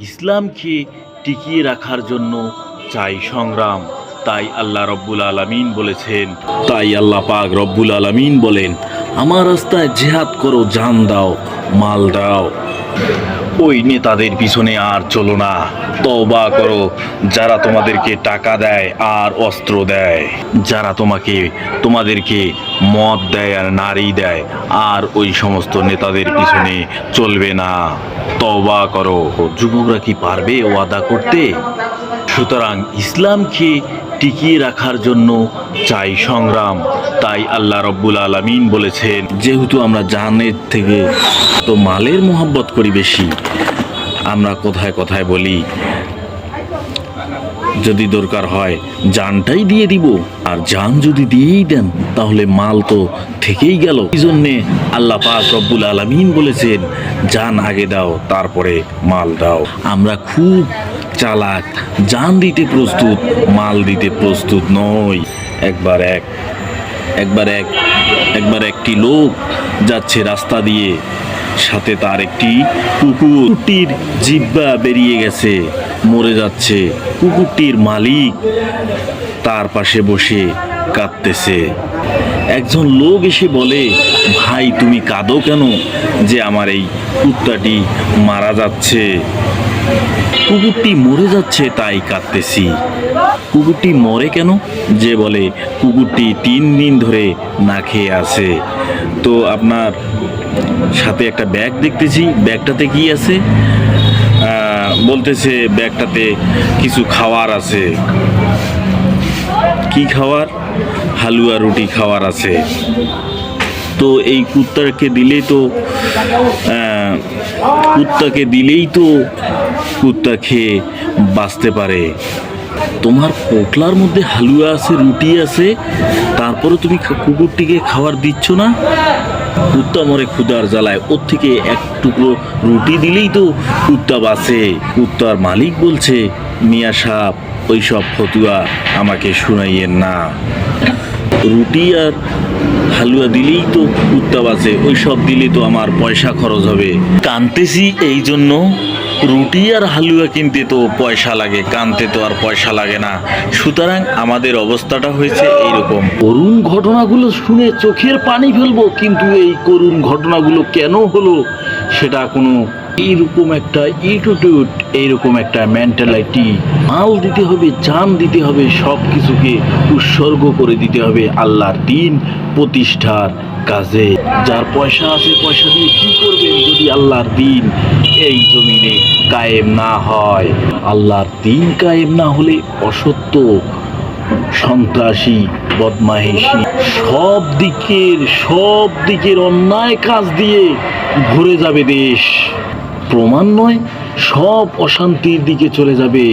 ইসলামকে টিকিয়ে রাখার জন্য চাই সংগ্রাম। তাই আল্লাহ রব্বুল আলমিন বলেছেন, তাই আল্লাহ পাক রব্বুল আলমিন বলেন, আমার রাস্তায় জেহাদ করো, জান দাও, মাল দাও। ওই নেতাদের পিছনে আর চলো না। তওবা করো, যারা তোমাদেরকে টাকা দেয় আর অস্ত্র দেয়। যারা তোমাকে, তোমাদেরকে মদ দেয় আর নারী দেয়, আর ওই সমস্ত নেতাদের পিছনে চলবে না। তওবা করো। যুবকরা কি পারবে ওয়াদা করতে? সুতরাং ইসলামকে টিকিয়ে রাখার জন্য চাই সংগ্রাম। তাই আল্লাহ রব্বুল আলামিন বলেছেন, যেহেতু আমরা জানের থেকে তো মালের মোহাব্বত করি বেশি, আমরা কোথায় কোথায় বলি, যদি দরকার হয় জানটাই দিয়ে দিব, আর জান যদি দিয়েই দেন, তাহলে মাল তো থেকেই গেল। এই জন্যে আল্লাহ পাক রব্বুল আলামিন বলেছেন, জান আগে দাও, তারপরে মাল দাও। আমরা খুব চালাক। জান দিতে প্রস্তুত, মাল দিতে প্রস্তুত নয়। একবার এক একবার এক, একবার একটি লোক যাচ্ছে রাস্তা দিয়ে। সাথে তার একটি কুকুরটির জিব্বা বেরিয়ে গেছে, মরে যাচ্ছে। কুকুরটির মালিক তার পাশে বসে কাঁদতেছে। একজন লোক এসে বলে, ভাই, তুমি কাঁদো কেন যে আমার এই কুত্তাটি মারা যাচ্ছে? কুকুরটি মরে যাচ্ছে, তাই কাঁদতেছি। কুকুরটি মরে কেন? যে বলে, কুকুরটি তিন দিন ধরে না খেয়ে আছে। তো আপনার সাথে একটা ব্যাগ দেখতেছি। ব্যাগটাতে কি আছে? বলতেছে, ব্যাগটাতে কিছু খাওয়ার আছে। কি খাওয়ার? হালুয়া রুটি খাওয়ার আছে। তো এই কুত্তাকে দিলেই তো কুত্তাকে দিলেই তো কুত্তা খেয়ে বাঁচতে পারে। তোমার পোটলার মধ্যে হালুয়া আছে, রুটি আছে তারপরে তুমি কুকুরটিকে খাবার দিচ্ছ না? কুত্তা মরে ক্ষুদার জ্বালায়। ওর থেকে এক টুকরো রুটি দিলেই তো কুত্তা বাঁচে। কুত্তার মালিক বলছে, মিয়া সাপ ওই সব ফতুয়া আমাকে শুনাইয়েন না। রুটি আর হালুয়া দিলেই তো উত্তাপ আছে, ওই সব দিলে তো আমার পয়সা খরচ হবে। কানতেছি এই জন্য, রুটি আর হালুয়া কিনতে তো পয়সা লাগে, কানতে তো আর পয়সা লাগে না। সুতরাং আমাদের অবস্থাটা হয়েছে এইরকম। করুণ ঘটনাগুলো শুনে চোখের পানি ফেলব, কিন্তু এই করুণ ঘটনাগুলো কেন হলো, সেটা কোনো এইরকম একটা ইটুটুট এইরকম একটা মেন্টালিটি মাল দিতে হবে, জান দিতে হবে সব কিছুকে উৎসর্গ করে দিতে হবে আল্লাহর দিন প্রতিষ্ঠার কাজে। যার পয়সা আছে, পয়সা দিয়ে কি করবেন যদি আল্লাহর দিন এই জমিনে কায়েম না হয়? আল্লাহর দিন কায়েম না হলে অসত্য, সন্ত্রাসী, বদমাইশি, সব দিকের সব দিকের অন্যায় কাজ দিয়ে ভরে যাবে দেশ। প্রমাণ নয় সব অশান্তির দিকে চলে যাবে।